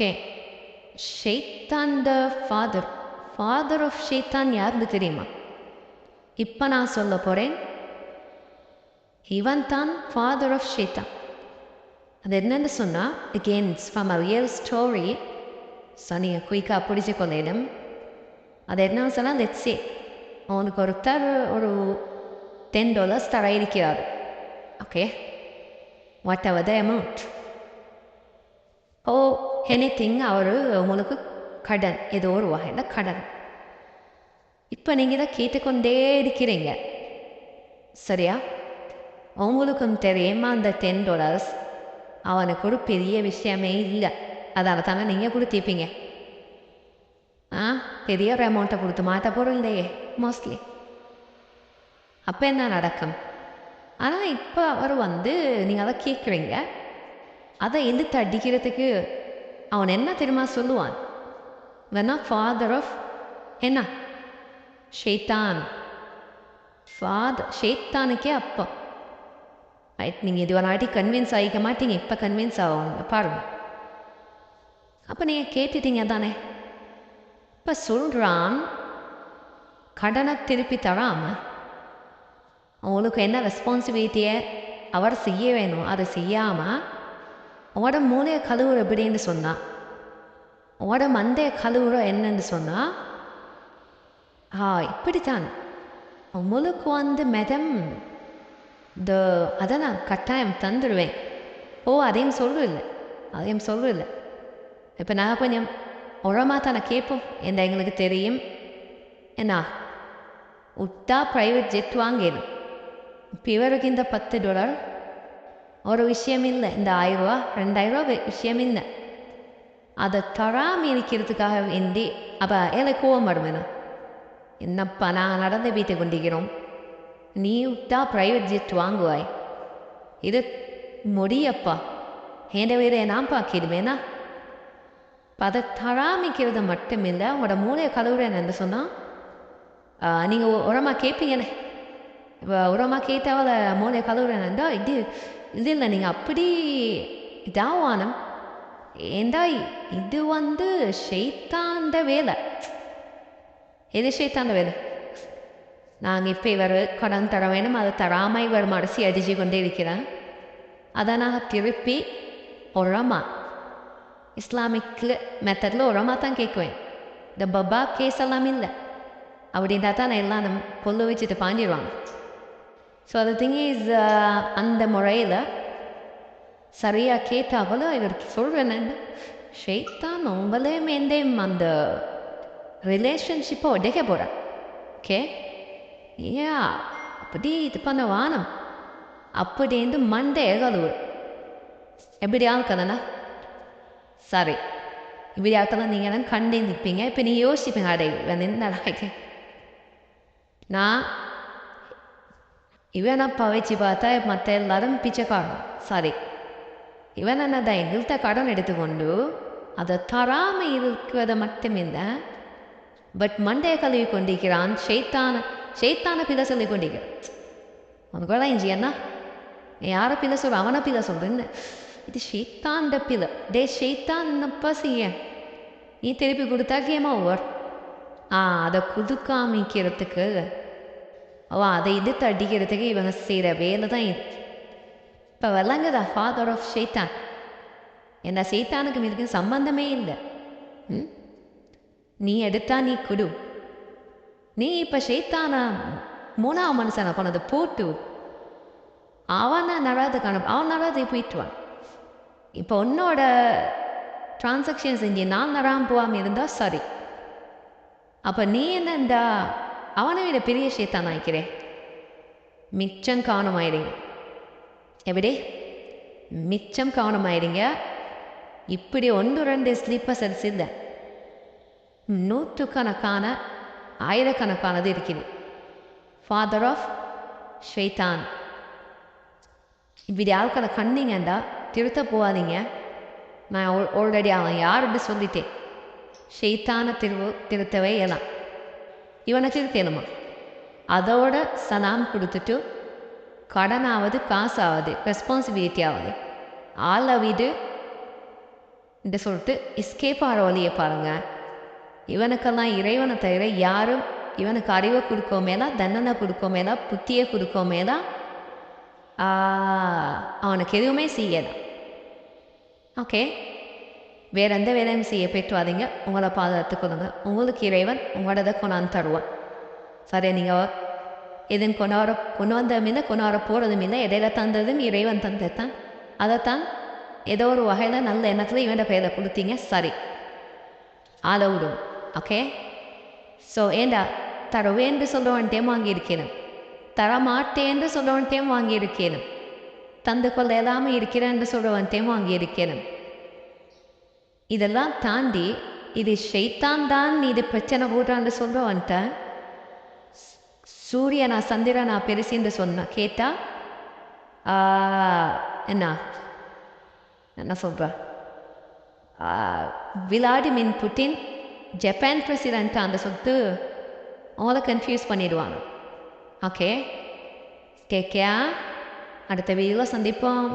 Okay. ஷெய்தான்ட father. Father of ஷெய்தான் யாருன்னு தெரியுமா? இப்போ நான் சொல்ல போகிறேன் இவன் தான் ஃபாதர் ஆஃப் ஷெய்தான் அது என்னன்னு சொன்னால் against from a real story so நீங்கள் குயிக்காக பிடிச்சி கொள்ளையிடம் அது என்ன சொன்னால் லெட்ஸே அவனுக்கு ஒருத்தர் ஒரு டென் டாலர்ஸ் தர இருக்கிறார். Okay what our the amount O anything அவர் உங்களுக்கு கடன் ஏதோ ஒரு வகையில் கடன். இப்போ நீங்கள் தான் கேட்டுக்கொண்டே இருக்கிறீங்க. சரியா? உங்களுக்கும் தெரியுமா அந்த டென் டாலர்ஸ் அவனுக்கு ஒரு பெரிய விஷயமே இல்லை. அதால் தானே நீங்கள் கொடுத்திருப்பீங்க. ஆ? பெரிய ஒரு அமௌண்ட்டை கொடுத்து மாற்ற பொருள் இல்லையே மோஸ்ட்லி அப்போ என்ன நடக்கும்? ஆனால் இப்போ அவர் வந்து நீங்கள் அதை கேட்குறீங்க. அதை எதிர்த்து அடிக்கிறதுக்கு அவன் என்ன தெரியுமா சொல்லுவான்? வேணா ஃபாதர் ஆஃப் என்ன? ஷேத்தான். ஃபாதர் ஷேத்தானுக்கே அப்பா. ரைட் நீங்கள் இது ஒரு நாட்டி கன்வின்ஸ் ஆகிக்க மாட்டீங்க. இப்போ கன்வின்ஸ் ஆகுங்க பாருங்க. அப்போ நீங்கள் கேட்டுட்டீங்க தானே? இப்போ சொல்கிறான் கடனை திருப்பி தராமல் அவங்களுக்கு என்ன ரெஸ்பான்சிபிலிட்டியை அவர் செய்ய வேணும். அதை செய்யாமல் உங்களோட மூளையை கழுவுற எப்படின்னு சொன்னான் உங்களோட மந்தைய கழுவுற என்னன்னு சொன்னால் ஆ இப்படித்தான். உங்களுக்கு வந்து மெதம். இந்த அதை நான் கட்டாயம் தந்துடுவேன் ஓ அதையும் சொல்லுவில்லை அதையும் சொல்லுவில்லை இப்போ நான் கொஞ்சம் உரமாக தானே கேட்போம். என்ன எங்களுக்கு தெரியும்? என்ன? விட்டா ப்ரைவேட் ஜெட் வாங்கிடும் இப்போ இவருக்கு இந்த பத்து டாலர் ஒரு விஷயம் இல்லை இந்த ஆயிரரூவா ரெண்டாயிரரூவா விஷயம் இல்லை அதை தராமல் இருக்கிறதுக்காக வேண்டி அப்போ ஏழை கோவம் வருவேனா என்னப்பா நான் நடந்து வீட்டை கொண்டிருக்கிறோம் நீ விட்டா ப்ரைவேட் ஜெட் வாங்குவாய் இது முடியப்பா ஏண்ட வீரை நான் பார்க்கிடுவேனா அதை தராமிக்கிறது மட்டும் இல்லை உங்களோட மூளையை கழுவுறேன்னு என்ன சொன்னால் நீங்கள் உரமாக கேட்பீங்கண்ணே உரமா உரமாக கேட்டால் மூளையை கழுவுறேன்டா இது இது இல்லை நீங்கள் அப்படி இதாவானம். ஏண்டா இது வந்து ஷெய்தாந்த வேலை. எது ஷெய்தாந்த வேலை? நாங்கள் இப்போ இவர் கடன் தர வேணும். அதை தராமல் இவர் மனசி அடிச்சு கொண்டே இருக்கிறேன் அதை நான் திருப்பி உரமா. இஸ்லாமிக் மெத்தடில் உரமாக தான் கேட்குவேன். இந்த பப்பா கேஸ் எல்லாம் இல்லை. அப்படின்றா தான் நான் எல்லாம் நம்ம பொல்லு வச்சுட்டு பாண்டிடுவாங்க ஸோ அது திங் இஸ் அந்த முறையில் சரியாக கேட்டாலும் இவருக்கு சொல்கிறேன் ஷெய்தான் உங்களே மேந்தே அந்த ரிலேஷன்ஷிப்பை உடைக்க போகிறேன் ஓகே ஏ அப்படி இது பண்ண வானம். அப்படின்னு மண்டே ஏகாதவர் எப்படி ஆள்கலண்ணா சரி. இப்படி ஆக்கலாம் நீங்கள் தான் கண்டே நிற்பீங்க இப்போ நீங்கள் யோசிப்பீங்க அடை என்ன நான் இவனை பவைச்சு பார்த்தா மற்ற எல்லாரும் பிச்சைக்காரன் சரி. இவன் என்னதான் எங்கள்கிட்ட கடன் எடுத்துக்கொண்டு அதை தராமல் இருக்கிறத மட்டுமில்லை பட் மண்டைய கழுவி கொண்டிருக்கிறான் ஷெய்தான ஷெய்தான பிள்ளை சொல்லி கொண்டிருக்கிறான். உனக்கு இஞ்சி என்ன? யாரை பிள்ளை சொல்ற? அவனை பிள்ளை சொல்றேன்னு இது ஷெய்தாண்ட பிள்ளை. டே ஷெய்தான் என்னப்பா செய்ய நீ திருப்பி கொடுத்தா கேமா ஓவர்? ஆ அதை குதுக்காமிக்கிறதுக்கு அவன் அதை எதிர்த்து அடிக்கிறதுக்கு இவங்க செய்கிற வேலை தான் இது. இப்போ த ஃபாதர் ஆஃப் ஷெய்தான் என்ன சைத்தானுக்கும் இதுக்கு சம்பந்தமே இல்லை. ம்? நீ எடுத்தா நீ குடு. நீ இப்போ ஷெய்தான மூணாவது மனுஷனை கொண்டது போட்டு அவனை நடாத அனுப்ப அவன் நடாது போயிட்டுவான் இப்போ உன்னோட டிரான்சாக்ஷன்ஸ் இங்கே நான் நடாமல் போகாமல் இருந்தால் சரி. அப்போ நீ என்னண்டா அவனை விட பெரிய ஷேத்தான் நினைக்கிறேன் மிச்சம் கவனமாயிடுங்க எப்படி? மிச்சம் கவனமாயிடுங்க இப்படி ஒன்று ரெண்டு ஸ்லீப்பர் செல்ஸ் நூற்றுக்கணக்கான ஆயிரக்கணக்கானது இருக்குது ஃபாதர் ஆஃப் ஸ்வேதான் இப்படி ஆட்களை கண்ணீங்கண்டா திருத்த போகாதீங்க. நான் ஆல்ரெடி அவன் யாருன்னு சொல்லிட்டேன். ஷெய்தான திரு திருத்தவே எல்லாம் இவனை திருத்தணுமா அதோட சலாம் கொடுத்துட்டு கடனாவது காசாவது ரெஸ்பான்சிபிலிட்டி ஆகுது ஆளை விடு என்று சொல்லிட்டு எஸ்கேப் ஆகிற வழியை பாருங்கள் இவனுக்கெல்லாம் இறைவனை தவிர யாரும் இவனுக்கு அறிவை கொடுக்கோமேலா தண்டனை கொடுக்கோமேலா புத்தியை கொடுக்கோமேலா அவனுக்கு எதுவுமே செய்யலாம் ஓகே வேற எந்த வேலையும் செய்ய பெற்றுவாதீங்க உங்களை உங்களை பாதுகாத்துக்கொள்ளுங்க. உங்களுக்கு இறைவன் உங்களோட கொண்டாந்து தருவான். சரி நீங்கள் எதுவும் கொண்டாட கொண்டு வந்ததும் இல்லை கொண்டாட போகிறதும் இல்லை. இடையில தந்ததும் இறைவன் தந்தைத்தான் அதைத்தான் ஏதோ ஒரு வகையில் நல்ல எண்ணத்தில் இவன் பேரை கொடுத்தீங்க. சரி ஆள விடும். ஓகே? ஸோ ஏண்டா? தருவேன் தர வாங்கியிருக்கணும் என்று சொல்கிறவன்ட்டையும் வாங்கியிருக்கணும் தந்து கொள்ள இல்லாமல் இருக்கிறேன் சொல்கிறவன்ட்டையும் வாங்கியிருக்கணும் இதெல்லாம் தாண்டி இது ஷைத்தான் தான் நீ இது பிரச்சனை போடுறான்னு சொல்கிறவன்ட்ட சூரியனா சந்திரனா பெருசின்னு சொன்ன கேட்டா என்ன என்ன சொல்கிற விளாடிமின் புட்டின் ஜப்பான் பிரசிடென்ட் அந்த சொத்து அவங்கள கன்ஃபியூஸ் பண்ணிடுவாங்க. ஓகே டேக் அடுத்த வீடியோவில் சந்திப்போம்.